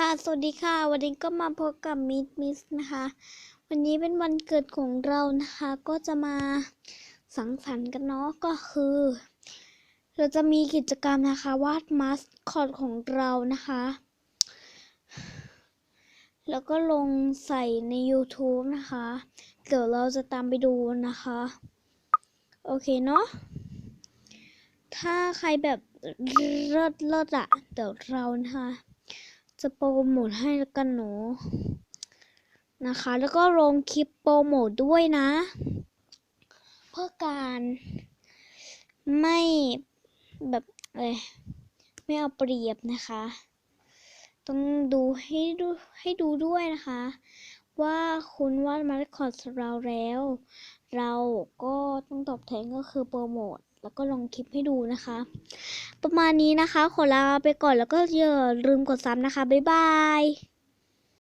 ค่ะ สวัสดีค่ะ วันนี้ก็มาพบกับมิดมิสนะคะ วันนี้เป็นวันเกิดของเรานะคะ ก็จะมาสังสรรค์กันเนาะ ก็คือ เราจะมีกิจกรรมนะคะ วาดมาสคอตของเรานะคะ แล้วก็ลงใส่ใน YouTube นะคะ เดี๋ยวเราจะตามไปดูนะคะ โอเคเนาะ ถ้าใครแบบเลิศเลิศอะเดี๋ยวเรานะคะ จะโปรโมทให้แล้วกันหนูนะคะ แล้วก็ลงคลิปโปรโมทด้วยนะ เพื่อการไม่แบบเอ้ยไม่เอาเปรียบนะคะ ต้องดูให้ดูให้ดูด้วยนะคะ ว่าคุณวาดมาร์คอร์ดเราแล้ว เราก็ต้องตอบแทนก็คือโปรโมทแล้วก็ลงคลิปให้ดูนะคะ ประมาณนี้นะคะ ขอลาไปก่อนแล้วก็อย่าลืมกดซับนะคะ บ๊ายบาย